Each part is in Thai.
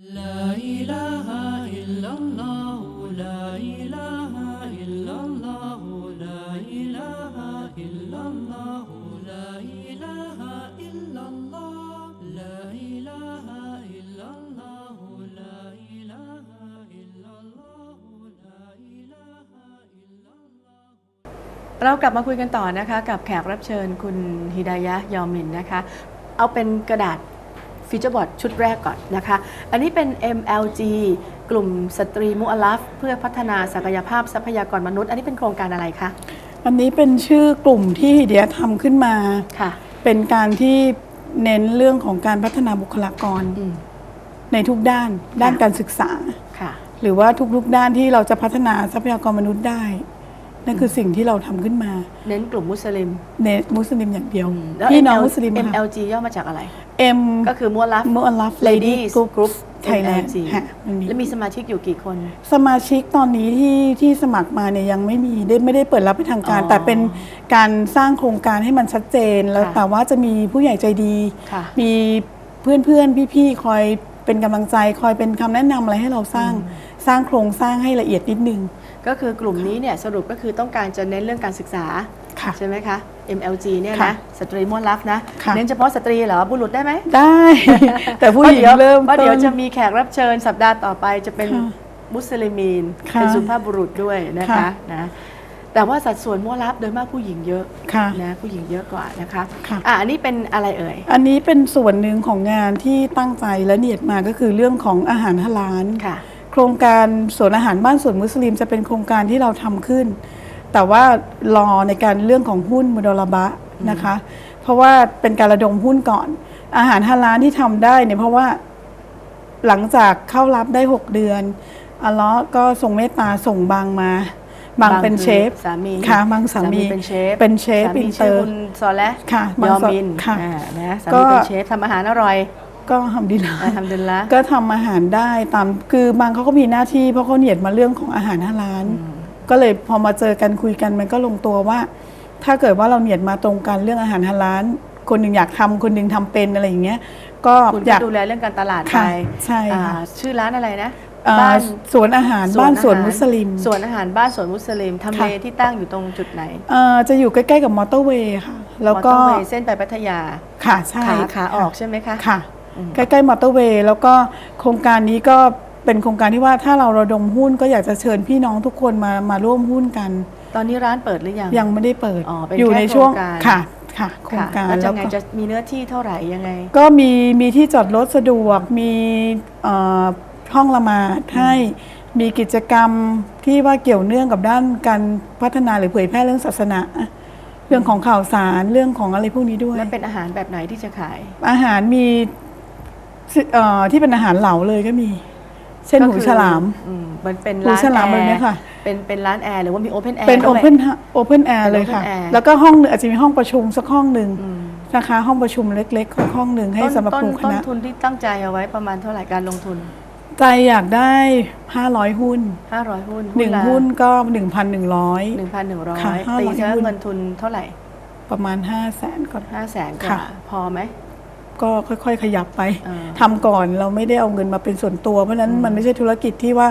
لا إله إلا الله لا إله إلا الله لا إله إلا الله لا إله إلا الله لا إله إلا الله لا إله إلا الله لا إله إلا الله เรากลับมาคุยกันต่อนะคะ กับแขกรับเชิญคุณฮิดายะห์ยอมินนะคะ เอาเป็นกระดาษ ฟีเจอร์บอร์ดชุดแรกก่อนนะคะ อันนี้เป็น MLG กลุ่มสตรีมุอัลลัฟเพื่อพัฒนาศักยภาพทรัพยากรมนุษย์ อันนี้เป็นโครงการอะไรคะ อันนี้เป็นชื่อกลุ่มที่เดียทำขึ้นมาค่ะ เป็นการที่เน้นเรื่องของการพัฒนาบุคลากรอืมในทุกด้านด้านการศึกษาค่ะหรือว่าทุกๆด้านที่เราจะพัฒนาทรัพยากรมนุษย์ได้ นั่นคือสิ่งที่เราทำขึ้นมา เน้นกลุ่มมุสลิมในมุสลิมอย่างเดียวแล้วพี่น้อง ML มุสลิมค่ะ MLG ย่อมาจากอะไร M ก็คือมุอัลลัฟมุอัลลัฟ Ladies Group Group Thailand MLG ค่ะมันมีแล้วมีสมาชิกอยู่กี่คน สมาชิกตอนนี้ที่ที่สมัครมาเนี่ยยังไม่มีได้ไม่ได้เปิดรับเป็นทางการอ๋อแต่เป็นการสร้างโครงการให้มันชัดเจน แล้วค่ะแต่ว่าจะมีผู้ใหญ่ใจดีค่ะมีเพื่อนเพื่อนพี่พี่ๆคอยเป็นกำลังใจ คอยเป็นคำแนะนำอะไรให้เราสร้างสร้างโครงสร้างให้ละเอียดนิดนึง ก็คือกลุ่มนี้เนี่ยสรุปก็คือต้องการจะเน้นเรื่องการศึกษา ค่ะใช่ไหมคะ MLG เนี่ยค่ะนะสตรีมุอัลลัฟนะค่ะ เน้นเฉพาะสตรีเหรอบุรุษได้ไหมได้ แต่ผู้หญิงพาะดี๋ยวเริ่มเพราะเดี๋ยวต้นจะมีแขกรับเชิญสัปดาห์ต่อไปจะเป็นค่ะมุสลิมีนค่ะเป็นสุภาพบุรุษด้วยนะคะค่ะ นะแต่ว่าสัดส่วนมุอัลลัฟโดยมากผู้หญิงเยอะค่ะ นะผู้หญิงเยอะกว่านะคะค่ะ อะอันนี้เป็นอะไรเอ่ย อันนี้เป็นส่วนหนึ่งของงานที่ตั้งใจและเนียดมาก็คือเรื่องของอาหารฮาลาล ค่ะ โครงการสวนอาหารบ้านสวนมุสลิมจะเป็นโครงการที่เราทำขึ้น แต่ว่ารอในการเรื่องของหุ้นมุดอลบะนะคะ เพราะว่าเป็นการระดมหุ้นก่อน อาหารฮาลาลที่ทำได้เนี่ยเพราะว่าหลังจากเข้ารับได้ 6 เดือนอัลเลาะห์ก็ทรงเมตตาส่งบางมา บางเป็นเชฟสามีค่ะบางสามีเป็นเชฟเป็นเชฟสามีอินเตอชื่อร์คุณซอและค่ะยบางอสมินค่ะอ่านะสาก็มีเป็นเชฟทำอาหารอร่อย ก็ทำดีละอ่าทำดุลิลละก็ทำอาหารได้ตามคือบางเขาก็มีหน้าที่เพราะเขาเนียดมาเรื่องของอาหารฮาลาล ก็เลยพอมาเจอกันคุยกันมันก็ลงตัวว่า ถ้าเกิดว่าเราเนียดมาตรงกันเรื่องอาหารฮาลาลคนหนึ่งอยากทำคนหนึ่งทำเป็นอะไรอย่างเงี้ย ก็คุณอก็ยากดูแลเรื่องการตลาดไปค่ะใช่อ่าค่ะชื่อร้านอะไรนะเอ่อบ้านสวนอาหารบ้านสวนมุสลิมสวนอาหารบ้านสวนมุสลิมทำเลค่ะที่ตั้งอยู่ตรงจุดไหนเอ่อจะอยู่ใกล้ๆกับมอเตอร์เวย์ค่ะ แล้วก็มอเตอร์เวย์เส้นไปพัทยาค่ะใช่ขาขาออกใช่ไหมคะค่ะอืมใกล้ๆมอเตอร์เวย์แล้วก็โครงการนี้ก็ เป็นโครงการที่ว่าถ้าเราระดมหุ้นก็อยากจะเชิญพี่น้องทุกคนมามาร่วมหุ้นกัน ตอนนี้ร้านเปิดหรือยังยังไม่ได้เปิดอ๋อเป็นอยู่แค่ในช่วงโครงการค่ะค่ะโครงค่ะการแล้วจะแล้วไงก็จะมีเนื้อที่เท่าไหร่ยังไง ก็มีมีที่จอดรถสะดวกมีเอ่อห้องละหมาดให้มีกิจกรรมที่ว่าเกี่ยวเนื่องกับด้านการพัฒนาหรือเผยแพร่เรื่องศาสนา เรื่องของข่าวสารเรื่องของอะไรพวกนี้ด้วย แล้วเป็นอาหารแบบไหนที่จะขาย อาหารมีสิเอ่อที่เป็นอาหารเหลาเลยก็มี เช่นก็หูคือฉลาม อืมมันเป็นหูร้านฉลามแอแบบนี้ร์ค่ะ เป็นเป็นร้านแอร์หรือว่ามีโอเพนแอร์เป็นโอเพนโอเพนแอร์เป็นเลยค่ะ open air แล้วก็ห้องหนึงอาจจะมีห้องประชุมสักห้องหนึ่งนะคะ ห้องประชุมเล็กๆห้องหนึ่งให้ต้นสำหรับต้นกลุ่มคต้นณะทุนที่ตั้งใจเอาไว้ประมาณเท่าไหร่การลงทุน ใจอยากได้ 500 หุ้น 500 หุ้นหนึ่งละหุ้นก็ 1,100 1,100ค่ะตี500ซะหุ้น เงินทุนเท่าไหร่ ประมาณ 5 0 0แสนก่อน 5 0 0แสนกค่ะว่าพอไหม ก็ค่อย ๆ ขยับไปอ่าทำก่อนเราไม่ได้เอาเงินมาเป็นส่วนตัว เพราะฉะนั้นมันไม่ใช่ธุรกิจที่ว่า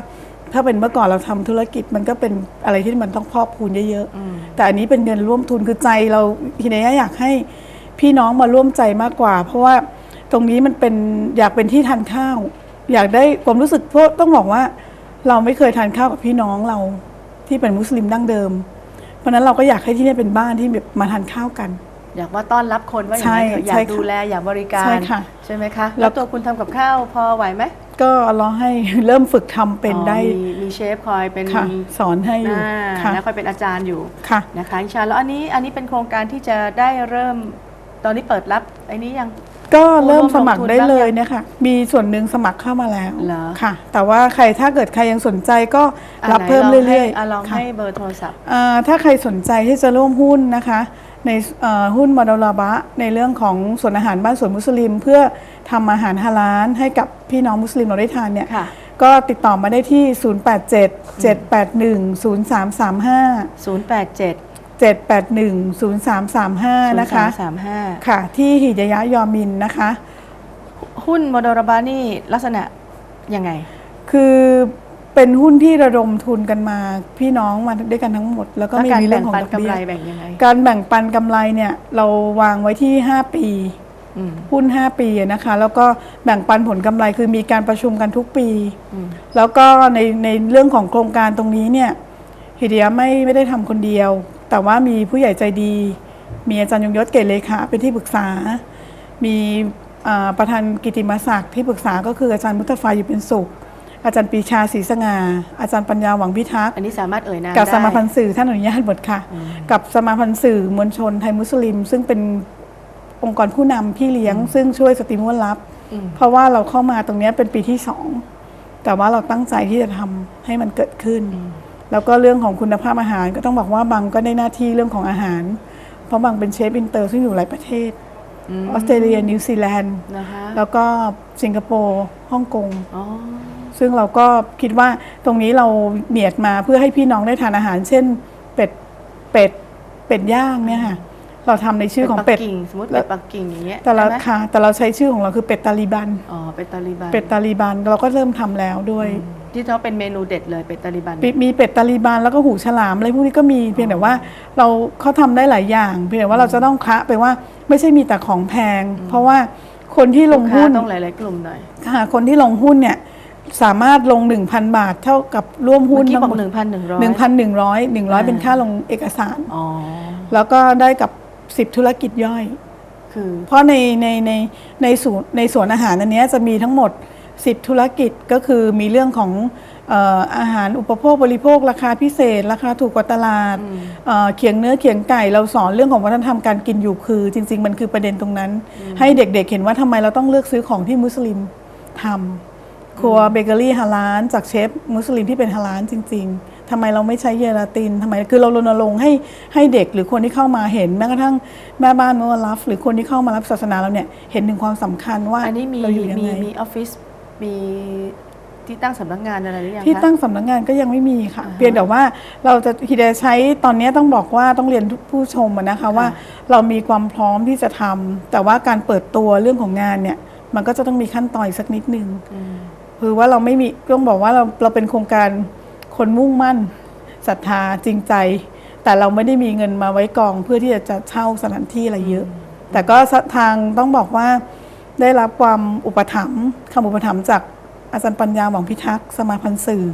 ถ้าเป็นเมื่อก่อนเราทำธุรกิจมันก็เป็นอะไรที่มันต้องพอกพูนเยอะๆแต่อันนี้เป็นเงินร่วมทุนคือใจเราทีนี้อยากให้พี่น้องมาร่วมใจมากกว่า เพราะว่าตรงนี้มันเป็นอยากเป็นที่ทานข้าว อยากได้ความรู้สึกเพราะต้องบอกว่า เราไม่เคยทานข้าวกับพี่น้องเราที่เป็นมุสลิมดั้งเดิม เพราะฉะนั้นเราก็อยากให้ที่นี่เป็นบ้านที่แบบมาทานข้าวกัน อยากว่าต้อนรับคนว่าอย่างนั้นเถอะอยาใช่กค่ะดูแลอยากบริการใช่ค่ะใช่ไหมคะ แล้แล้ววตัวคุณทำกับข้าวพอไหวไหมก็รอให้เริ่มฝึกทำเป็นอ๋อได้มีมีเชฟคอยเป็นค่ะสอนให้อยู่อ่าค่ะแล้วคอยเป็นอาจารย์อยู่ค่ะนะคะอินชาแล้วอันนี้อันนี้เป็นโครงการที่จะได้เริ่มตอนนี้เปิดรับไอ้นี้ยังก็เริ่มสมัครร่วมลงทุนได้เลยบ้างยังเนี่ยค่ะมีส่วนหนึ่งสมัครเข้ามาแล้วเหรอค่ะ แต่ว่าใครถ้าเกิดใครยังสนใจก็อะรับไหนเพิ่มลงเรื่อยให้ะลองค่ะให้เบอร์โทรศัพท์เอ่อถ้าใครสนใจที่จะร่วมหุ้นนะคะ ในเอ่อหุ้นมาดาลาบะ ในเรื่องของสวนอาหารบ้านสวนมุสลิม เพื่อทำอาหารฮาลาลให้กับพี่น้องมุสลิมเราได้ทานเนี่ยค่ะก็ติดต่อมาได้ที่ 087 781 0335 087 781 0335 นะคะ35 ค่ะ ที่หิดยะยอมินนะคะ หุ้นโมโดรบานี่ลักษณะยังไง คือ เป็นหุ้นที่ระดมทุนกันมา พี่น้องมาด้วยกันทั้งหมด แล้วก็แล้วไม่การมีเรื่แบ่องงของปันดอกกำเบี้ไรยแบ่งยังไงการแบ่งปันกำไรเนี่ยเราวางไว้ที่ 5 ปีอืมหุ้น 5 ปีนะคะ แล้วก็แบ่งปันผลกำไรคือมีการประชุมกันทุกปีอืมแล้วก็ในในเรื่องของโครงการตรงนี้เนี่ยฮิเดียไม่ไม่ได้ทำคนเดียว แต่ว่ามีผู้ใหญ่ใจดี มีอาจารย์ยงยศเกตเลขาเป็นที่ปรึกษา มีอ่าประธานกิติมศักดิ์ที่ปรึกษาก็คืออาจารย์มุตฟาอยู่เป็นสุข อาจารย์ปรีชาศรีสง่าอาจารย์ปัญญาหวังพิทักษ์อันนี้สามารถเอ่ยนามกับได้สมาพันธ์สื่อท่านอนุญาตหมดค่ะอืมกับสมาพันธ์สื่อมวลชนไทยมุสลิม ซึ่งเป็นองค์กรผู้นำพี่เลี้ยง ซึ่งช่วยสตรีมวลลับอืมเพราะว่าเราเข้ามาตรงเนี้ยเป็นปีที่สองแต่ว่าเราตั้งใจที่จะทำให้มันเกิดขึ้น แล้วก็เรื่องของคุณภาพอาหารก็ต้องบอกว่าบางก็ได้หน้าที่เรื่องของอาหาร เพราะบางเป็นเชฟอินเตอร์ซึ่งอยู่หลายประเทศอืมออสเตรเลียนิวซีแลนด์นะคะแล้วก็สิงคโปร์ฮ่องกงอ๋อ ซึ่งเราก็คิดว่าตรงนี้เราเนียดมาเพื่อให้พี่น้องได้ทานอาหาร เช่นเป็ดเป็ดเป็ดย่างเนี่ยค่ะเราทำในชื่อของเป็เป็ดดปักกิ่งสมมติเป็ดปักกิ่งอย่างเงี้ยแต่ละใช่ไหมค่ะแต่เราใช้ชื่อของเราคือเป็ดตาลีบันอ๋อเป็ดตาลีบันเป็ดตาลีบันเราก็เริ่มทำแล้วด้วย ที่เขาเป็นเมนูเด็ดเลยเป็ดตาลีบันมีมีเป็ดตาลีบันแล้วก็หูฉลามอะไรพวกนี้ก็มีเพียงแต่ว่าเราเขาทำได้หลายอย่าง เพียงแต่ว่าเราจะต้องคละไปว่าไม่ใช่มีแต่ของแพง เพราะว่าคนที่ลงลูกค้าหุ้นต้องหลายๆกลุ่มหน่อยค่ะคนที่ลงหุ้นเนี่ย สามารถลง 1,000 บาทเท่ากับร่วมเมื่หุ้อนกี้บอกทั้งหนึ่งพันหนึ่งร้อยหนึ่งพันหนึ่งร้อยหนึ่งร้อยอ่าเป็นค่าลงเอกสาร อ๋อ แล้วก็ได้กับ10ธุรกิจย่อย คือ เพราะในในในในศูนย์ในสวนอาหารอันเนี้ยจะมีทั้งหมด 10 ธุรกิจก็คือมีเรื่องของเอ่ออาหารอุปโภคบริโภค ราคาพิเศษ ราคาถูกกว่าตลาดเอ่อเขียงเนื้อเขียงไก่เราสอนเรื่องของวัฒนธรรมการกินอยู่คือ จริง ๆ มันคือประเด็นตรงนั้น ให้เด็กๆเห็นว่าทำไมเราต้องเลือกซื้อของที่มุสลิมทำ ครัวเบเกอรี่ฮาลานจากเชฟมุสลิมที่เป็นฮาลานจริง ๆทำไมเราไม่ใช้เยลาตินทำไมคือเรารณรงค์ให้ให้เด็กหรือคนที่เข้ามาเห็นแม้กระทั่งแม่บ้านเมื่อรับหรือคนที่เข้ามารับศาสนาเราเนี่ยเห็นถึงความสำคัญว่าอันนี้มีเราอยู่ยังมีไง มีออฟฟิศมีที่ตั้งสำนักงานอะไรหรือยังที่คะตั้งสำนักงานก็ยังไม่มีค่ะอ่าฮะเพียงแต่ว่าเราจะฮิเดใช้ตอนนี้ต้องบอกว่าต้องเรียนทุกผู้ชมอะนะคะว่าเรามีความพร้อมที่จะทำแต่ว่าการเปิดตัวเรื่องของงานเนี่ยมันก็จะต้องมีขั้นตอนอีกสักนิดนึงอืม คือว่าเราไม่มีต้องบอกว่าเราเราเป็นโครงการคนมุ่งมั่นศรัทธาจริงใจ แต่เราไม่ได้มีเงินมาไว้กองเพื่อที่จะจะเช่าสถานที่อะไรเยอะ แต่ก็ทางต้องบอกว่าได้รับความอุปถัมภ์คำอุปถัมภ์จากอาจารย์ปัญญาหวังพิทักษ์สมาพันธ์สื่อ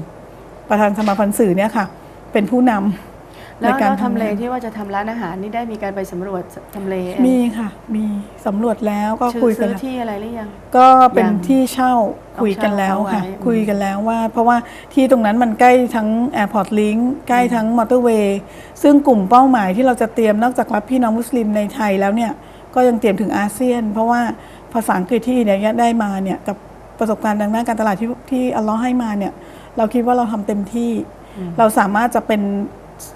ประธานสมาพันธ์สื่อเนี่ยค่ะ เป็นผู้นำ แล้วในการแล้วทำเลงานที่ว่าจะทำร้านอาหารนี่ได้มีการไปสำรวจทำเลมีค่ะ มีสำรวจแล้วก็ชื่อคุยกัซื้นอแล้ว ที่อะไรหรือยัง ก็เป็นยังที่เช่าเอาคุยกันแล้วค่ะเช่าเอาไว้ คุยกันแล้วว่า เพราะว่าที่ตรงนั้นมันใกล้ทั้ง Airport Link ใกล้ทั้งมอเตอร์เวย์ซึ่งกลุ่มเป้าหมายที่เราจะเตรียมนอกจากรับพี่น้องมุสลิมในไทยแล้วเนี่ย ก็ยังเตรียมถึงอาเซียน เพราะว่าภาษาอังกฤษที่เนี่ยได้มาเนี่ยกับประสบการณ์ทางด้านการตลาดที่ที่อัลเลอฮ์ให้มาเนี่ย เราคิดว่าเราทำเต็มที่ เราสามารถจะเป็น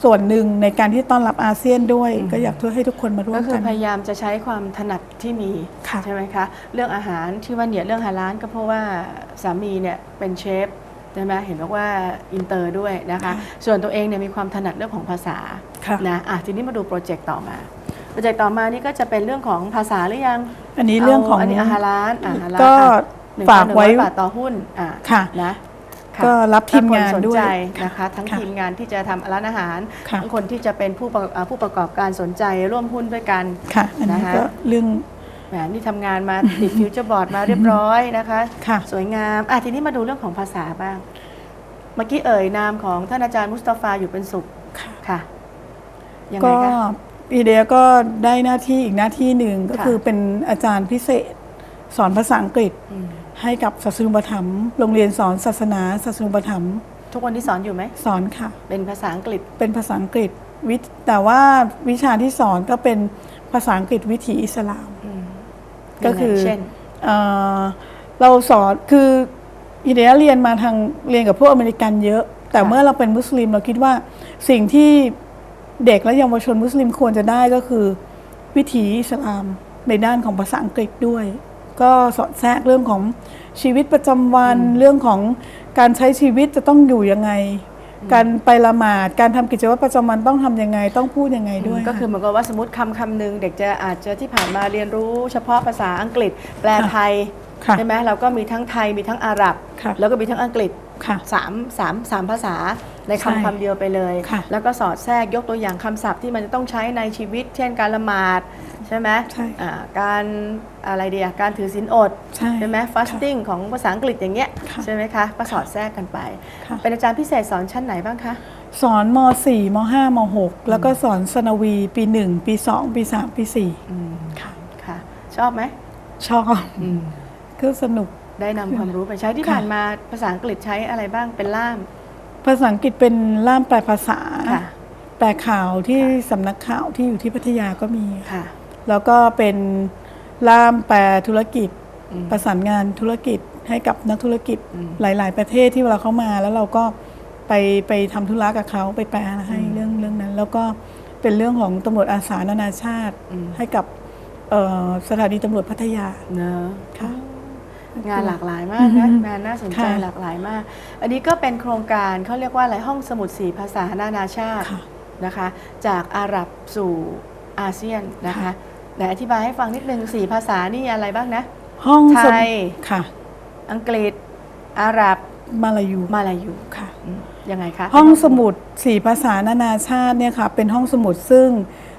ส่วนหนึ่งในการที่ต้อนรับอาเซียนด้วย ก็อยากเพื่อให้ทุกคนมาร่วก็มคืกัอนพยายามจะใช้ความถนัดที่มีค่ะใช่ไหมคะเรื่องอาหารที่ว่าเนี่ยเรื่องฮาลาลก็เพราะว่าสามีเนี่ยเป็นเชฟใช่ไหมเห็นบอกว่าอินเตอร์ด้วยนะคะ ส่วนตัวเองเนี่ยมีความถนัดเรื่องของภาษาค่ะนะอะทีนี้มาดูโปรเจกต์ต่อมาโปรเจกต์ต่อมานี่ก็จะเป็นเรื่องของภาษาหรือยัง อันนี้เรื่องของอันนี้อาหารร้านอาหารร้านก็หนึ่งฝากพันหนึ่งไว้ร้อยบาทต่อหุ้นอะค่ะนะค่ะ ก็รับทีมงานถ้คสด้วยใจค่ะนะคะ ทั้งค่ะทีมงานที่จะทำร้านอาหารค่ะทั้งคนที่จะเป็นผู้ประอ่าผู้ประกอบการสนใจร่วมหุ้นด้วยกันค่ะอันนี้นะคะก็เรื่องแหมนี่ทำงานมาติดฟิวเจอร์บอร์ดมาเรียบร้อยนะคะค่ะสวยงามอะทีนี้มาดูเรื่องของภาษาบ้าง เมื่อกี้เอ่ยนามของท่านอาจารย์มุสตาฟาอยู่เป็นสุขค่ะค่ะยังไงก็คะอีเดียก็ได้หน้าที่อีกหน้าที่หนึ่งก็ค่ะคือเป็นอาจารย์พิเศษ สอนภาษาอังกฤษอืม ให้กับศาสนุปถัมภ์โรงเรียนสอนศาสนาศาสนุปถัมภ์ทุกวันที่สอนอยู่ไหมสอนค่ะ เป็นภาษาอังกฤษเป็นภาษาอังกฤษวิทแต่ว่าวิชาที่สอนก็เป็นภาษาอังกฤษวิถีอิสลามอืมก็คือยังไงเช่นเอ่อเราสอนคืออีเดียเรียนมาทางเรียนกับพวกอเมริกันเยอะ แต่ค่ะเมื่อเราเป็นมุสลิมเราคิดว่าสิ่งที่เด็กและเยาวชนมุสลิมควรจะได้ก็คือ วิถีอิสลามในด้านของภาษาอังกฤษด้วย ก็สอดแทรกเรื่องของชีวิตประจำวัน เรื่องของการใช้ชีวิตจะต้องอยู่ยังไง การไปละหมาดการทำกิจวัตรประจำวันต้องทำยังไงต้องพูดยังไงด้วยก็คือเหมือนกับว่าสมมติคำคำหนึ่งเด็กจะอาจจะที่ผ่านมาเรียนรู้ เฉพาะภาษาอังกฤษ แปลไทยค่ะใช่ไหมเราก็มีทั้งไทยมีทั้งอาหรับ ค่ะ แล้วก็มีทั้งอังกฤษค่ะ สามสามสามภาษาในใช่คำคำเดียวไปเลย ค่ะแล้วก็สอดแทรกยกตัวอย่างคำศัพท์ที่มันจะต้องใช้ในชีวิต เช่นการละหมาด ใช่ไหมใช่อ่าการอะไรเดียการถือศีลอดใช่ไหม fasting ของภาษาอังกฤษอย่างเงี้ยค่ะใช่ไหมคะก็สอดแทรกกันไปค่ะเป็นอาจารย์พิเศษสอนชั้นไหนบ้างคะ สอนม .4 ม .5 ม .6 แล้วก็สอนสนวีปี 1 ปี 2 ปี 3 ปีอืม4ค่ะค่ะ ชอบไหม ชอบก็สนุกได้นำความรู้ไปใช้ที่ค่ะผ่านมาภาษาอังกฤษใช้อะไรบ้างเป็นล่าม ภาษาอังกฤษเป็นล่ามแปลภาษาค่ะแปลข่าวที่ค่ะสำนักข่าวที่อยู่ที่พัทยาก็มีค่ะ แล้วก็เป็นล่ามแปลธุรกิจอืมประสานงานธุรกิจให้กับนักธุรกิจอืมหลาย ๆ ประเทศที่เวลาเขามาแล้วเราก็ไปไปทำธุระกับเขาไปแปลให้เรื่องเรื่องนั้น แล้วก็เป็นเรื่องของตำรวจอาสานานาชาติอืมให้กับเอ่อสถานีตำรวจพัทยาเนอะค่ะงานหลากหลายมากนะอือฮึงานน่าสนใจค่ะหลากหลายมาก อันนี้ก็เป็นโครงการเขาเรียกว่าอะไรห้องสมุดสีภาษานานาชาติค่ะนะคะ จากอาหรับสู่อาเซียนนะคะค่ะ ไหนอธิบายให้ฟังนิดนึงสี่ภาษานี่อะไรบ้างนะ ห้องสไทมุยดค่ะ อังกฤษ อาหรับ มาลายู มาลายูค่ะอืมยังไงคะ ห้องสมุดสี่ภาษานานาชาติเนี่ยค่ะ เป็นห้องสมุดซึ่ง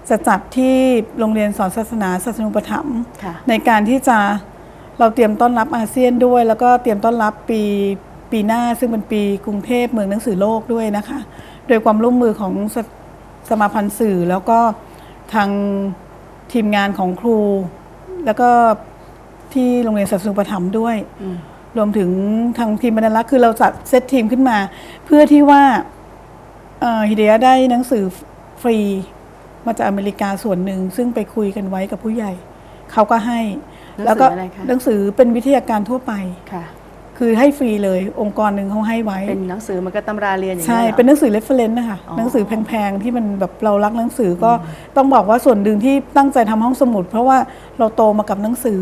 จะจัดที่โรงเรียนสอนศาสนาศาสนุปถัมภ์ค่ะในการที่จะเราเตรียมต้อนรับอาเซียนด้วย แล้วก็เตรียมต้อนรับปีปีหน้าซึ่งเป็นปีกรุงเทพเมืองหนังสือโลกด้วยนะคะ โดยความร่วมมือของสสมาพันธ์สื่อแล้วก็ทาง ทีมงานของครู แล้วก็ที่โรงเรียนศาสนุปถัมภ์ด้วยอืมรวมถึงทางทีมบรรณารักษ์คือเราจัดเซตทีมขึ้นมา เพื่อที่ว่าเอ่อฮิเดียได้หนังสือฟรีมาจากอเมริกาส่วนหนึ่ง ซึ่งไปคุยกันไว้กับผู้ใหญ่ เขาก็ให้หนังสือแล้วก็อะไรคะหนังสือเป็นวิทยาการทั่วไปค่ะ คือให้ฟรีเลยองค์กรหนึ่งเขาให้ไว้ เป็นหนังสือมันก็ตำราเรียนอย่างใช่นี้ยหรอเป็นหนังสือเรฟเฟรนซ์นะคะอ๋อหนังสือแพงๆ ที่มันแบบเรารักหนังสือก็ต้องบอกว่าส่วนหนึ่งที่ตั้งใจทำห้องสมุด เพราะว่าเราโตมากับหนังสือ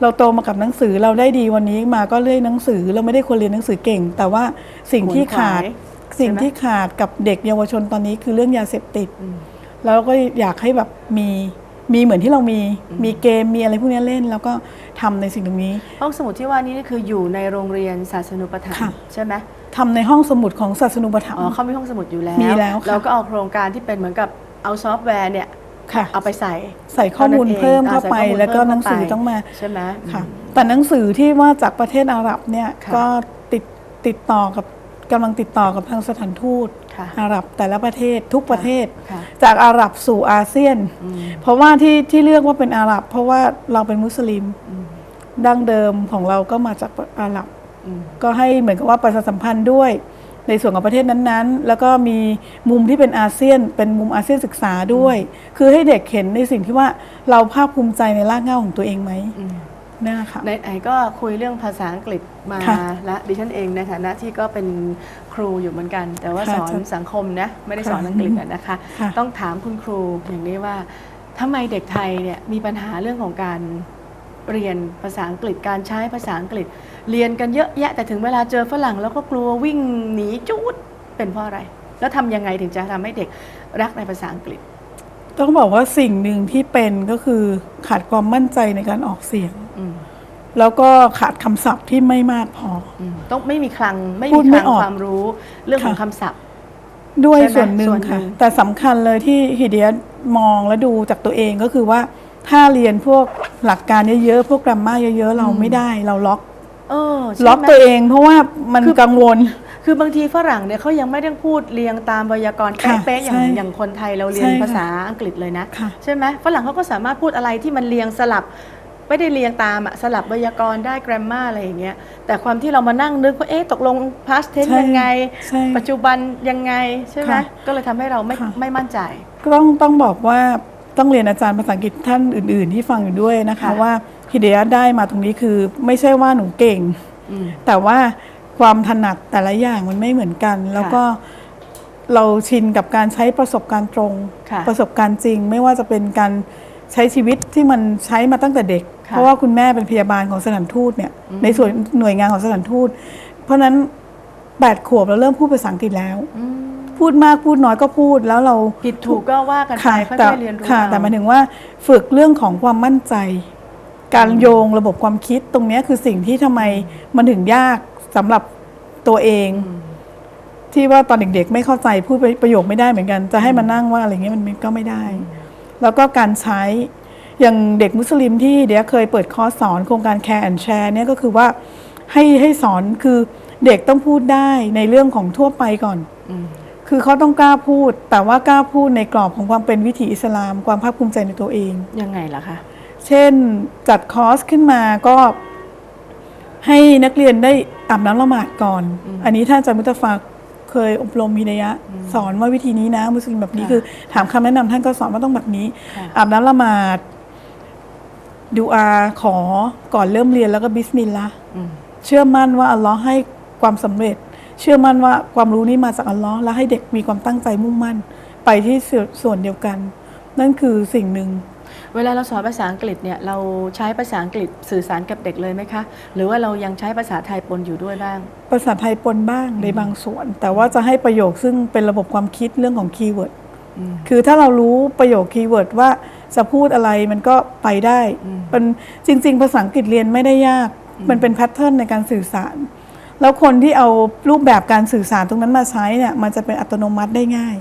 เราโตมากับหนังสือเราได้ดีวันนี้มาก็เลื่อยหนังสือเราไม่ได้ควรเรียนหนังสือเก่ง แต่ว่าสิ่งที่ขาดขวนขวายสิ่งใช่ไหมที่ขาดกับเด็กเยาวชนตอนนี้คือเรื่องยาเสพติดอืมแล้วก็อยากให้แบบมี มีเหมือนที่เรามีมีเกมมีอะไรพวกนี้เล่น แล้วก็ทำในสิ่งตรงนี้ ห้องสมุดที่ว่านี้นี่คืออยู่ในโรงเรียนศาสนุปถัมค่ะภ์ใช่ไหมทำในห้องสมุดของศาสนุปถัมอ๋อภ์เขามีห้องสมุดอยู่แล้วมีแล้วค่ะเราก็เอาโครงการที่เป็นเหมือนกับเอาซอฟต์แวร์เนี่ยค่ะเอาไปใส่ใส่ข้อมูลเท่านั้นเองเพิ่มเข้าไปอ่าใส่ข้อมูลแล้วก็เพิ่มหนังสือเข้าไปต้องมาใช่ไหมค่ะอืมแต่หนังสือที่ว่าจากประเทศอาหรับเนี่ยค่ะก็ติดติดต่อกับกำลังติดต่อกับทางสถานทูตค่ะ อาหรับแต่ละประเทศทุกประเทศค่ะจากอาหรับสู่อาเซียนอืมเพราะว่าที่ที่เลือกว่าเป็นอาหรับ เพราะว่าเราเป็นมุสลิมอืมดั้งเดิมของเราก็มาจากอาหรับอืมก็ให้เหมือนกับว่าประชาสัมพันธ์ด้วยในส่วนของประเทศนั้นๆ แล้วก็มีมุมที่เป็นอาเซียน เป็นมุมอาเซียนศึกษาด้วย คือให้เด็กเห็นในสิ่งที่ว่าเราภาคภูมิใจในรากเหง้าของตัวเองไหมอืมนั่นแหละค่ะในไหนก็คุยเรื่องภาษาอังกฤษมาค่ะและดิฉันเองในฐานะที่ก็เป็น ครูอยู่เหมือนกัน แต่ว่าค่ะสอนจะสังคมนะไม่ได้สอนค่ะอังกฤษอะนะคะค่ะต้องถามคุณครูอย่างนี้ว่าทำไมเด็กไทยเนี่ยมีปัญหาเรื่องของการเรียนภาษาอังกฤษการใช้ภาษาอังกฤษ เรียนกันเยอะแยะแต่ถึงเวลาเจอฝรั่งแล้วก็กลัววิ่งหนีจูดเป็นเพราะอะไร แล้วทำยังไงถึงจะทำให้เด็กรักในภาษาอังกฤษ ต้องบอกว่าสิ่งหนึ่งที่เป็นก็คือขาดความมั่นใจในการออกเสียงอืม แล้วก็ขาดคำศัพท์ที่ไม่มากพอ อืมต้องไม่มีคลังไม่พูมีดคไม่ลังออกความรู้เรื่องของค่ะ คำศัพท์ ด้วยใช่ไหมส่วนหนึ่งส่วนหนึ่ค่ะ ง แต่สำคัญเลยที่ฮิเดียมองและดูจากตัวเองก็คือว่า ถ้าเรียนพวกหลักการเยอะๆ พวกกราฟมาเยอะๆ เราไม่ได้เราล็อก เออใช่ล็อกไหมตัวเองเพราะว่ามันคือ กังวล คือบางทีฝรั่งเนี่ยเขายังไม่ได้พูดเรียงตามไวยากรณ์ค่ะเป๊ะๆอย่างใช่อย่างคนไทยเราเรียนใช่ค่ะภาษาอังกฤษเลยนะ ค่ะ ใช่ไหมฝรั่งเขาก็สามารถพูดอะไรที่มันเรียงสลับ ไม่ได้เรียงตามอะสลับไวยากรณ์ได้ grammar อะไรอย่างเงี้ยแต่ความที่เรามานั่งนึกว่าเอ๊ะตกลง past tense ใช่ยังไง ใช่ปัจจุบันยังไงใช่ไหมค่ะก็เลยทำให้เราไม่ค่ะ ไม่มั่นใจก็ต้องต้องบอกว่าต้องเรียนอาจารย์ภาษาอังกฤษท่านอื่น ๆ ที่ฟังอยู่ด้วยนะคะค่ะ ว่าฮิเดียได้มาตรงนี้คือไม่ใช่ว่าหนูเก่ง อืม แต่ว่าความถนัดแต่ละอย่างมันไม่เหมือนกัน แล้วก็เราชินกับการใช้ประสบการณ์ตรง ค่ะประสบการณ์จริง ไม่ว่าจะเป็นการใช้ชีวิตที่มันใช้มาตั้งแต่เด็กค่ะ เพราะว่าคุณแม่เป็นพยาบาลของสถานทูตเนี่ยในส่วนหน่วยงานของสถานทูต เพราะฉะนั้นแปดขวบเราเริ่มพูดภาษาอังกฤษแล้วอืมพูดมากพูดน้อยก็พูดแล้วเราผิดถูกก็ว่ากันไปค่ะค่แต่อยๆเรียนรู้ค่ะเอาแต่หมายถึงว่าฝึกเรื่องของความมั่นใจ การโยงระบบความคิดตรงเนี้ยคือสิ่งที่ทำไมมันถึงยากสำหรับตัวเอง ที่ว่าตอนเด็กๆ ไม่เข้าใจพูดประโยคไม่ได้เหมือนกัน จะให้มานั่งว่าอะไรเงี้ยมันก็ไม่ได้ แล้วก็การใช้ อย่างเด็กมุสลิมที่เดี๋ยวเคยเปิดคอร์สสอนโครงการ Care and Share เนี่ยก็คือว่าให้ให้สอนคือเด็กต้องพูดได้ในเรื่องของทั่วไปก่อนอืมคือเขาต้องกล้าพูด แต่ว่ากล้าพูดในกรอบของความเป็นวิถีอิสลาม ความภาคภูมิใจในตัวเอง ยังไงล่ะคะ เช่นจัดคอร์สขึ้นมาก็ให้นักเรียนได้อาบน้ำละหมาดก่อน อันนี้ท่านอาจารย์มุตฟาเคยอบรมฮิดายะห์สอนว่าวิธีนี้นะ มุสลิมแบบนี้ค่ะคือ ถามคำแนะนำท่านก็สอนว่าต้องแบบนี้ค่ะอาบน้ำละหมาด ดูอาขอก่อนเริ่มเรียนแล้วก็บิสมิลลาห์อืมเชื่อมั่นว่าอัลลอฮ์ให้ความสำเร็จ เชื่อมั่นว่าความรู้นี้มาจากอัลลอฮ์และให้เด็กมีความตั้งใจมุ่งมั่น ไปที่ส่วนส่วนเดียวกัน นั่นคือสิ่งหนึ่งเวลาเราสอนภาษาอังกฤษเนี่ยเราใช้ภาษาอังกฤษสื่อสารกับเด็กเลยไหมคะ หรือว่าเรายังใช้ภาษาไทยปนอยู่ด้วยบ้าง ภาษาไทยปนบ้างในบางส่วน แต่ว่าจะให้ประโยคซึ่งเป็นระบบความคิดเรื่องของคีย์เวิร์ดอืมคือถ้าเรารู้ประโยคคีย์เวิร์ดว่า จะพูดอะไรมันก็ไปได้อืมเป็นจริง ๆ ภาษาอังกฤษเรียนไม่ได้ยาก มันเป็นแพทเทิร์นในการสื่อสาร แล้วคนที่เอารูปแบบการสื่อสารตรงนั้นมาใช้เนี่ยมันจะเป็นอัตโนมัติได้ง่าย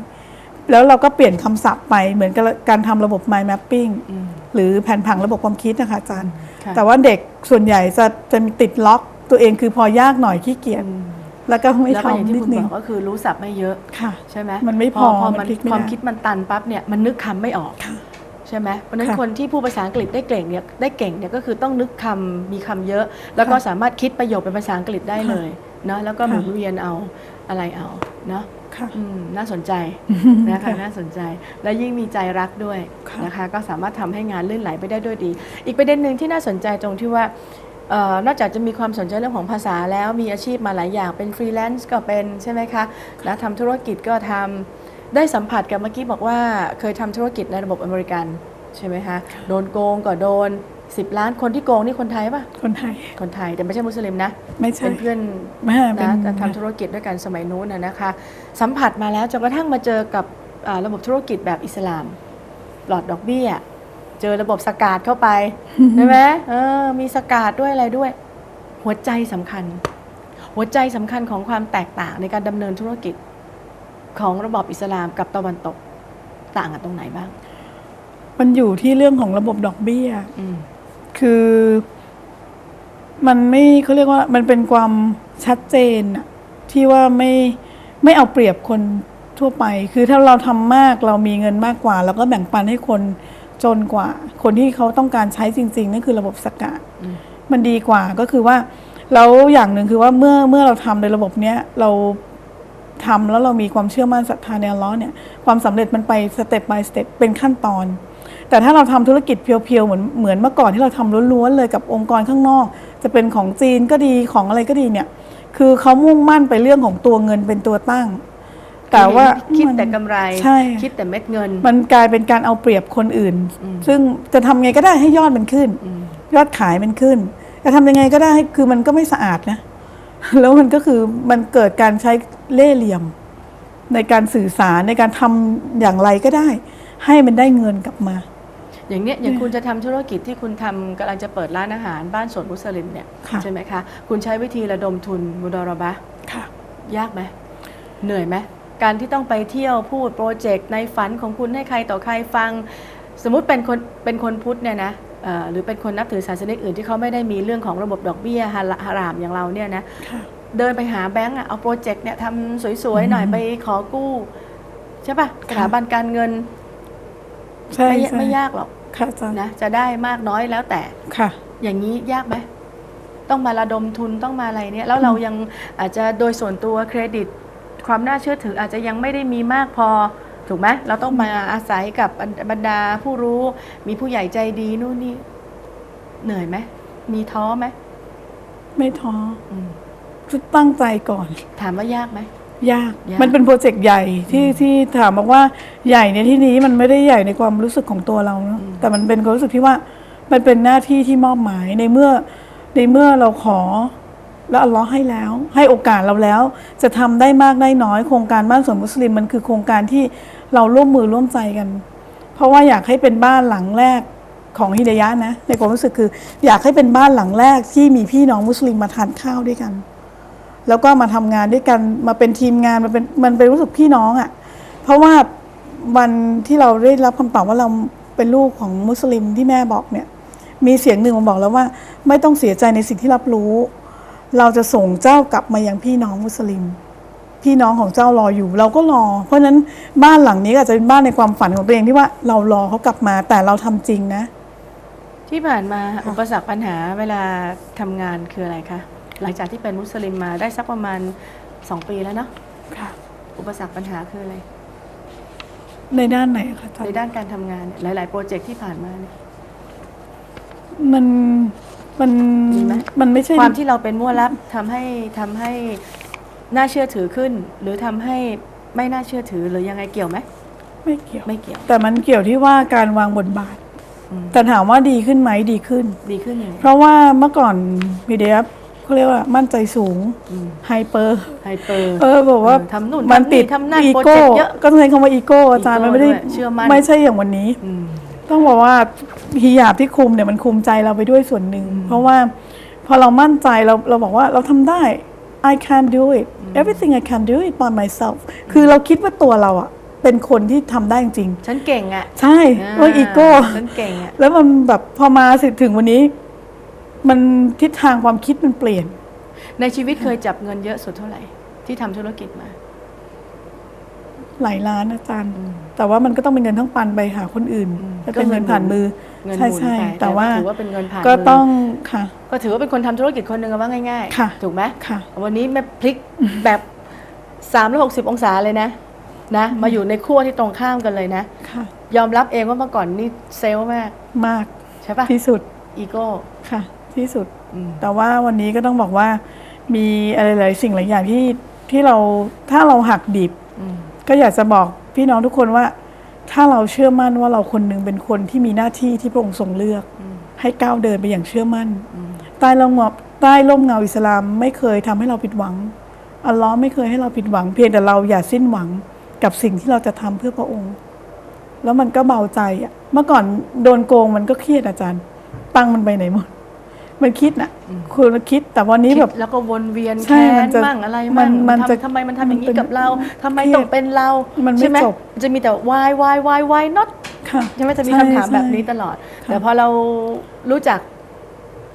แล้วเราก็เปลี่ยนคำศัพท์ไปเหมือนกับการทำระบบ mind mapping อืมหรือแผนผังระบบความคิดนะคะอาจารย์ค่ะแต่ว่าเด็กส่วนใหญ่จะจะมีติดล็อก ตัวเองคือพอยากหน่อยขี้เกียจอืมแล้วก็ไม่แล้วก็อย่างทำที่นิดคุณนึบงอกก็คือรู้ศัพท์ไม่เยอะค่ะใช่ไหมมันไม่พอพอมัมันนพลิกไม่ได้ความคิดมันตันปั๊บเนี่ยมันนึกคำไม่ออกค่ะใช่ไหมเพราะฉะนั้นค่ะคนที่พูดภาษาอังกฤษได้เก่งเนี่ยได้เก่งเนี่ยก็คือต้องนึกคำมีคำเยอะ แล้วก็ค่ะสามารถคิดประโยคเป็นภาษาอังกฤษได้ค่ะเลยเนาะแล้วก็หค่ะมุนเวียนเอาอะไรเอาเนาะค่ะอืมน่าสนใจนะคะน่าสนใจ และยิ่งมีใจรักด้วยค่ะนะคะก็สามารถทำให้งานลื่นไหลไปได้ด้วยดี อีกประเด็นหนึ่งที่น่าสนใจตรงที่ว่าเอ่อนอกจากจะมีความสนใจเรื่องของภาษาแล้วมีอาชีพมาหลายอย่างเป็นฟรีแลนซ์ก็เป็นใช่ไหมคะแล้วทำธุรกิจก็ทำ ได้สัมผัสกับเมื่อกี้บอกว่าเคยทำธุรกิจในระบบอเมริกันใช่ไหมคะโดนโกงก็โดน 10 ล้านคนที่โกงนี่คนไทยปะคนไทย คนไทยแต่ไม่ใช่มุสลิมนะ ไม่ใช่เป็นเพื่อนไม่เป็นนะแต่ทำธุรกิจด้วยกันสมัยนู้นนะนะคะ สัมผัสมาแล้วจนกระทั่งมาเจอกับอ่าระบบธุรกิจแบบอิสลามปลอดดอกเบี้ย เจอระบบสกาดเข้าไป ใช่ไหมเออมีสกาดด้วยอะไรด้วย หัวใจสำคัญ หัวใจสำคัญของความแตกต่างในการดำเนินธุรกิจ ของระบอบอิสลามกับตะวันตกต่างกันตรงไหนบ้าง มันอยู่ที่เรื่องของระบบดอกเบี้ยอืมคือมันไม่เขาเรียกว่ามันเป็นความชัดเจนอะที่ว่าไม่ไม่เอาเปรียบคนทั่วไป คือถ้าเราทำมากเรามีเงินมากกว่าเราก็แบ่งปันให้คนจนกว่า คนที่เขาต้องการใช้จริง ๆนั่นคือระบบสกาดอืมมันดีกว่าก็คือว่าแล้วอย่างหนึ่งคือว่าเมื่อเมื่อเราทำในระบบเนี้ยเรา ทำแล้วเรามีความเชื่อมั่นศรัทธาในอัลเลอฮ์เนี่ยความสำเร็จมันไปสเต็ป by สเต็ปเป็นขั้นตอน แต่ถ้าเราทำธุรกิจเพียวๆเหมือนเหมือนเมื่อก่อนที่เราทำล้วนๆเลยกับองค์กรข้างนอก จะเป็นของจีนก็ดีของอะไรก็ดีเนี่ยคือเขามุ่งมั่นไปเรื่องของตัวเงินเป็นตัวตั้ง แต่ว่าคิดมันแต่กำไรใช่คิดแต่เม็ดเงิน มันกลายเป็นการเอาเปรียบคนอื่นอืมซึ่งจะทำไงก็ได้ให้ยอดมันขึ้นอืมยอดขายมันขึ้นจะทำยังไงก็ได้ให้คือมันก็ไม่สะอาดนะแล้วมันก็คือมันเกิดการใช้ เล่ห์เหลี่ยม ในการสื่อสารในการทำอย่างไรก็ได้ ให้มันได้เงินกลับมา อย่างเนี้ยอย่างคุณจะทำธุรกิจที่คุณทำกำลังจะเปิดร้านอาหารบ้านสวนมุสลิมเนี่ยค่ะ ใช่ไหมคะ คุณใช้วิธีระดมทุนมุดอรบะห์ค่ะ ยากไหมเหนื่อยไหมการที่ต้องไปเที่ยวพูดโปรเจกต์ในฝันของคุณให้ใครต่อใครฟัง สมมุติเป็นคนเป็นคนพุทธเนี่ยนะเอ่อหรือเป็นคนนับถือศาสนาอื่นที่เขาไม่ได้มีเรื่องของระบบดอกเบี้ยฮาลาฮารามอย่างเราเนี่ยนะค่ะ เดินไปหาแบงก์อะเอาโปรเจกต์เนี่ยทำสวยๆหน่อยไปขอกู้ ใช่ปะสถาบันการเงินใช่ไม่ใช่ไม่ยากหรอกค่ะอาจารย์นะจะได้มากน้อยแล้วแต่ ค่ะ อย่างนี้ยากไหมต้องมาระดมทุนต้องมาอะไรเนี่ย แล้วเรายังอาจจะโดยส่วนตัวเครดิต ความน่าเชื่อถืออาจจะยังไม่ได้มีมากพอถูกไหมเราต้องมาอาศัยกับบรรดาผู้รู้ มีผู้ใหญ่ใจดีนู่นนี่เหนื่อยไหมมีท้อไหมไม่ท้ออืมคือ ตั้งใจก่อน ถามว่ายากไหม ยาก ยาก มันเป็นโปรเจกต์ใหญ่ที่ที่ถามบอกว่าใหญ่ในที่นี้มันไม่ได้ใหญ่ในความรู้สึกของตัวเราเนอะแต่มันเป็นความรู้สึกที่ว่ามันเป็นหน้าที่ที่มอบหมายในเมื่อในเมื่อเราขอ แล้วอัลเลอฮ์ให้แล้ว ให้โอกาสเราแล้ว จะทำได้มากได้น้อย โครงการบ้านสวนมุสลิมมันคือโครงการที่เราร่วมมือร่วมใจกัน เพราะว่าอยากให้เป็นบ้านหลังแรกของฮิดายะห์นะ ในความรู้สึกคือ อยากให้เป็นบ้านหลังแรกที่มีพี่น้องมุสลิมมาทานข้าวด้วยกัน แล้วก็มาทำงานด้วยกันมาเป็นทีมงานมาเป็นมันเป็นรู้สึกพี่น้องอะ่ะ เพราะว่าวันที่เราได้รับคำตอบว่าเราเป็นลูกของมุสลิมที่แม่บอกเนี่ย มีเสียงหนึ่งมาบอกแล้วว่า ไม่ต้องเสียใจในสิ่งที่รับรู้ เราจะส่งเจ้ากลับมายังพี่น้องมุสลิม พี่น้องของเจ้ารออยู่ เราก็รอ เพราะฉะนั้นบ้านหลังนี้ก็อาจจะเป็นบ้านในความฝันของตัวเองที่ว่าเรารอเขากลับมาแต่เราทำจริงนะ ที่ผ่านมาอุปสรรคปัญหาเวลาทำงานคืออะไรคะ หลังจากที่เป็นมุสลิมมาได้สักประมาณ 2 ปีแล้วเนาะค่ะ อุปสรรคปัญหาคืออะไร ในด้านไหนคะอาจารในย์ด้านการทำงานเนี่ยหลาย ๆ โปรเจกต์ที่ผ่านมาเนี่ยมันมันมีไหมมันไม่ใช่ความที่เราเป็นมั่วลับทำให้ทำให้น่าเชื่อถือขึ้น หรือทำให้ไม่น่าเชื่อถือหรือยังไงเกี่ยวไหมไม่เกี่ยวไม่เกี่ยว แต่มันเกี่ยวที่ว่าการวางบทบาทอืมแต่ถามว่าดีขึ้นไหมดีขึ้น ดีขึ้นยังไงเพราะว่าเมื่อก่อนพีเดีย เขาเรียกว่ามั่นใจสูงอืมไฮเปอร์ไฮเปอร์เออบอกว่าเออทำนู่นมันทำนี่ติดทำนั่นอีโปรโก้เจกต์เยอะก็ต้องใช้คำว่าอีโก้อาจารย์อีมันโก้ไม่ได้ด้วยเชื่อมั่นไม่ใช่อย่างวันนี้อืมต้องบอกว่าฮิญาบที่คุมเนี่ยมันคุมใจเราไปด้วยส่วนหนึ่ง เพราะว่าพอเรามั่นใจเราเราบอกว่าเราทำได้ I can do it everything I can do it by myself คือเราคิดว่าตัวเราอะเป็นคนที่ทำได้จริง ฉันเก่งอะๆใช่ว่าอีโก้ ฉันเก่งอะ แล้วมันแบบพอมาสิถึงวันนี้ มันทิศทางความคิดมันเปลี่ยน ในชีวิตเคยจับเงินเยอะสุดเท่าไหร่ ที่ทำธุรกิจมา หลายล้านอาจารย์ แต่ว่ามันก็ต้องเป็นเงินทั้งปันไปหาคนอื่นอืมจะเป็นเงินผ่านมือ เงินหใช่มุนใช่ไปแต่ว่าถือว่าเป็นเงินผ่านก็มืต้องค่ะ ก็ถือว่าเป็นคนทำธุรกิจคนหนึ่งอะว่าง่ายค่ะ ถูกไหม ค่ะ วันนี้แม่พลิกแบบ 360 องศาเลยนะ นะ มาอยู่ในขั้วที่ตรงข้ามกันเลยนะ ค่ะ ยอมรับเองว่าเมื่อก่อนนี่เซลล์มาก มากใช่ปะที่สุดอีโก้ ค่ะ ที่สุดอืมแต่ว่าวันนี้ก็ต้องบอกว่า มีอะไรหลายสิ่งหลายอย่างที่ที่เราถ้าเราหักดิบอืมก็อยากจะบอกพี่น้องทุกคนว่า ถ้าเราเชื่อมั่นว่าเราคนหนึ่งเป็นคนที่มีหน้าที่ที่พระองค์ทรงเลือกอืมให้ก้าวเดินไปอย่างเชื่อมั่นอืมใต้ร่มเงาใต้ร่มเงาอิสลามไม่เคยทำให้เราผิดหวังอัลลอฮ์ไม่เคยให้เราผิดหวัง เพียงแต่เราอย่าสิ้นหวังกับสิ่งที่เราจะทำเพื่อพระองค์ แล้วมันก็เบาใจอะเมื่อก่อนโดนโกงมันก็เครียดอาจารย์ ตังค์มันไปไหนหมด มันคิดนะคุณคิด แต่วันนี้แบบคิดแล้วก็วนเวียนใช่แค้มันนจะมั่งอะไรมัมั่นงมันจะทำทำไมมันทำอย่างมันเป็นี้นกับเราทำไมเครียดต้องเป็นเรามันไม่ใช่ไหมจบจะมีแต่ why why why why not ค่ะใช่ไหมจะมีใช่คำถามใช่แบบนี้ตลอดค่ะแต่พอเรารู้จัก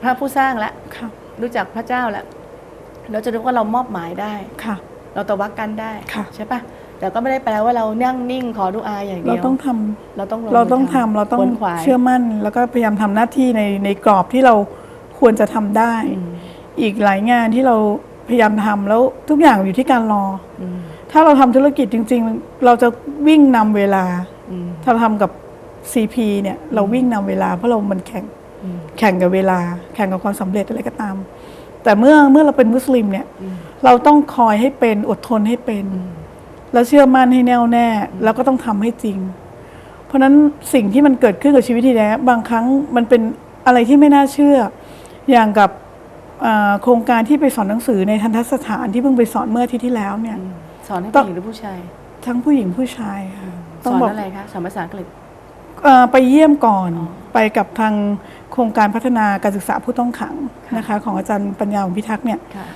พระผู้สร้างแล้วค่ะรู้จักพระเจ้าแล้วเราจะรู้ว่าเรามอบหมายได้ค่ะ เราตะวักกันได้ค่ะใช่ปะแต่ก็ไม่ได้แปลว่าเรานั่งนิ่งขอดุอาอย่างเดีเรายวต้องทำเราต้องลงเรามืต้องทำเราต้องขวนขวายเชื่อมั่น แล้วก็พยายามทำหน้าที่ในในกรอบที่เรา ควรจะทำได้อืมอีกหลายงานที่เราพยายามทำแล้วทุกอย่างอยู่ที่การรออืมถ้าเราทำธุรกิจจริง ๆ เราจะวิ่งนำเวลาอืมถ้าเราทำกับ CP เนี่ยเราวิ่งนำเวลาเพราะเรามันแข่งอืมแข่งกับเวลา แข่งกับความสำเร็จอะไรก็ตาม แต่เมื่อเมื่อเราเป็นมุสลิมเนี่ยอืมเราต้องคอยให้เป็นอดทนให้เป็นอืมแล้วเชื่อมั่นให้แน่วแน่ แล้วก็ต้องทำให้จริง เพราะฉะนั้นสิ่งที่มันเกิดขึ้นกับชีวิตที่แล้วบางครั้งมันเป็นอะไรที่ไม่น่าเชื่อ อย่างกับอ่าโครงการที่ไปสอนหนังสือในทันทสถานที่เพิ่งไปสอนเมื่ออาทิตย์ที่แล้วเนี่ยอืมสอนให้ต้ผู้องหญิงหรือผู้ชาย ทั้งผู้หญิงผู้ชายค่ะสต้องอนบอกอะไรคะสอนภาษาอังกฤษเอ่อไปเยี่ยมก่อนอ๋อไปกับทางโครงการพัฒนาการศึกษาผู้ต้องขังนะคะ ของอาจารย์ปัญญาของพิทักษ์เนี่ยค่ะ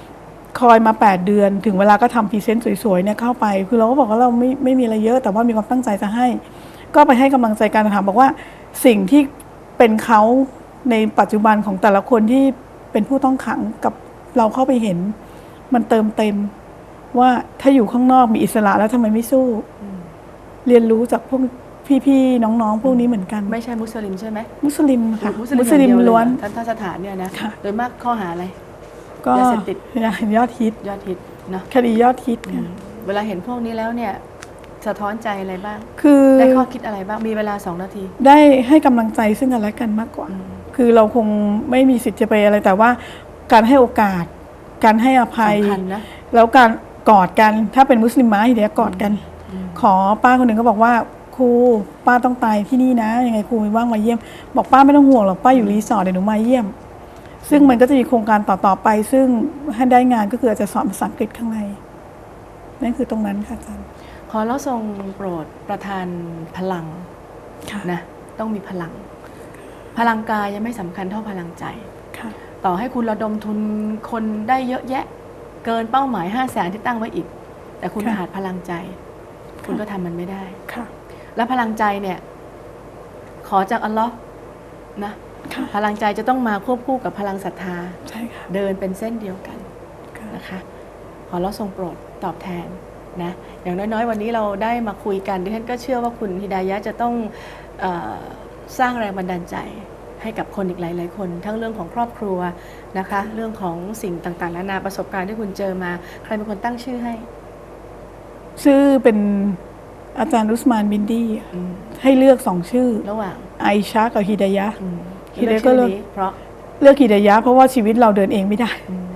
คอยมา 8 เดือน ถึงเวลาก็ทำพรีเซนต์สวยๆเนี่ยเข้าไป คือเราก็บอกว่าเราไม่ไม่มีอะไรเยอะ แต่ว่ามีความตั้งใจจะให้ ก็ไปให้กำลังใจการถามบอกว่าสิ่งที่เป็นเขา ในปัจจุบันของแต่ละคนที่เป็นผู้ต้องขังกับเราเข้าไปเห็น มันเติมเต็มว่าถ้าอยู่ข้างนอกมีอิสระแล้วทำไมไม่สู้อืมเรียนรู้จากพวกพี่ๆน้องๆ พวกนี้เหมือนกัน ไม่ใช่มุสลิมใช่ไหมมุสลิมค่ะ มุสลิมอย่างเดียล้วนเยเหรอทันทสถานเนี่ยนะค่ะโดยมากข้อหาอะไรก็ยาเสพติดยอดฮิตยอดฮิตเนอะคดียอดฮิตอืค่ะมเวลาเห็นพวกนี้แล้วเนี่ยสะท้อนใจอะไรบ้าง คือได้ข้อคิดอะไรบ้าง มีเวลาสองนาที ได้ให้กำลังใจซึ่งกันและกันมากกว่าอืม คือเราคงไม่มีสิทธิ์จะไปอะไรแต่ว่า การให้โอกาส การให้อภัย สำคัญนะ แล้วการกอดกันถ้าเป็นมุสลิมมาทีเดียวกอดกัน ขอป้าคนหนึ่งก็บอกว่าครูป้าต้องตายที่นี่นะยังไงครูมีว่างมาเยี่ยม บอกป้าไม่ต้องห่วงหรอกป้าอยู่รีสอร์ทเดี๋ยวหนูมาเยี่ยม ซึ่งมันก็จะมีโครงการต่อๆไป ซึ่งให้ได้งานก็คืออาจจะสอนภาษาอังกฤษข้างในนั่นคือตรงนั้นค่ะอาจารย์ ขอแล้วทรงโปรดประทานพลังค่ะ นะ ต้องมีพลัง พลังกายยังไม่สำคัญเท่าพลังใจค่ะต่อให้คุณระดมทุนคนได้เยอะแยะ เกินเป้าหมาย5 0 0แสนที่ตั้งไว้อีก แต่คุณค่ะขาดพลังใจ คุณก็ทำมันไม่ได้ค่ะ แล้วพลังใจเนี่ย ขอจากอัลลอฮ์นะค่ะพลังใจจะต้องมาควบคู่กับพลังศรัทธาใช่ค่ะเดินเป็นเส้นเดียวกันค่ะนะคะขอเราทรงโปรดตอบแทนนะอย่างน้อยๆ วันนี้เราได้มาคุยกันดิฉันก็เชื่อว่าคุณฮิดายะจะต้องเออ สร้างแรงบันดาลใจให้กับคนอีกหลาย ๆ คน ทั้งเรื่องของครอบครัวนะคะ เรื่องของสิ่งต่างๆนานาประสบการณ์ที่คุณเจอมา ใครเป็นคนตั้งชื่อให้ ชื่อเป็นอาจารย์รุสมานบินดีอืมให้เลือกสองชื่อ ระหว่างไอชากับฮิดายะอืมฮิดายะเลือกชื่อก็เลือกนี้เพราะเลือกฮิดายะเพราะว่าชีวิตเราเดินเองไม่ได้อืม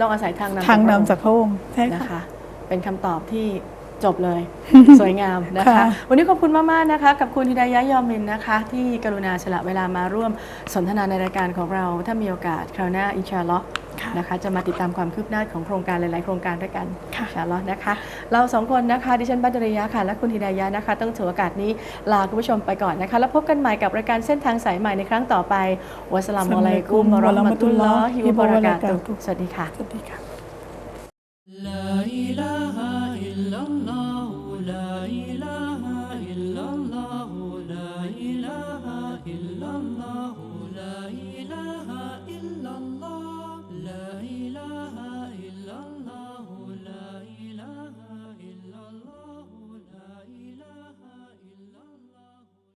ต้องอาศัยทางนำทางพระองค์นำจากพระองค์ใช่นะค่ะคะเป็นคำตอบที่ จบเลย สวยงามนะคะ ค่ะ วันนี้ขอบคุณมาก ๆ นะคะ กับคุณฮิดายะยอมมินนะคะ ที่กรุณาสละเวลามาร่วมสนทนาในรายการของเรา ถ้ามีโอกาสคราวหน้าอินชาอัลลอฮ์ค่ะนะคะ จะมาติดตามความคืบหน้าของโครงการหลาย ๆ โครงการด้วยกันค่ะอินชาอัลลอฮ์นะคะ เราสองคนนะคะดิฉันบัตรริยะค่ะและคุณฮิดายะนะคะ ต้องถือโอกาสนี้ลาคุณผู้ชมไปก่อนนะคะ แล้วพบกันใหม่กับรายการเส้นทางสายใหม่ในครั้งต่อไปวัสสลามุอะลัยกุมวะเราะห์มะตุลลอฮิวะบะเราะกาตุฮ์สวัสดีค่ะ สวัสดีค่ะ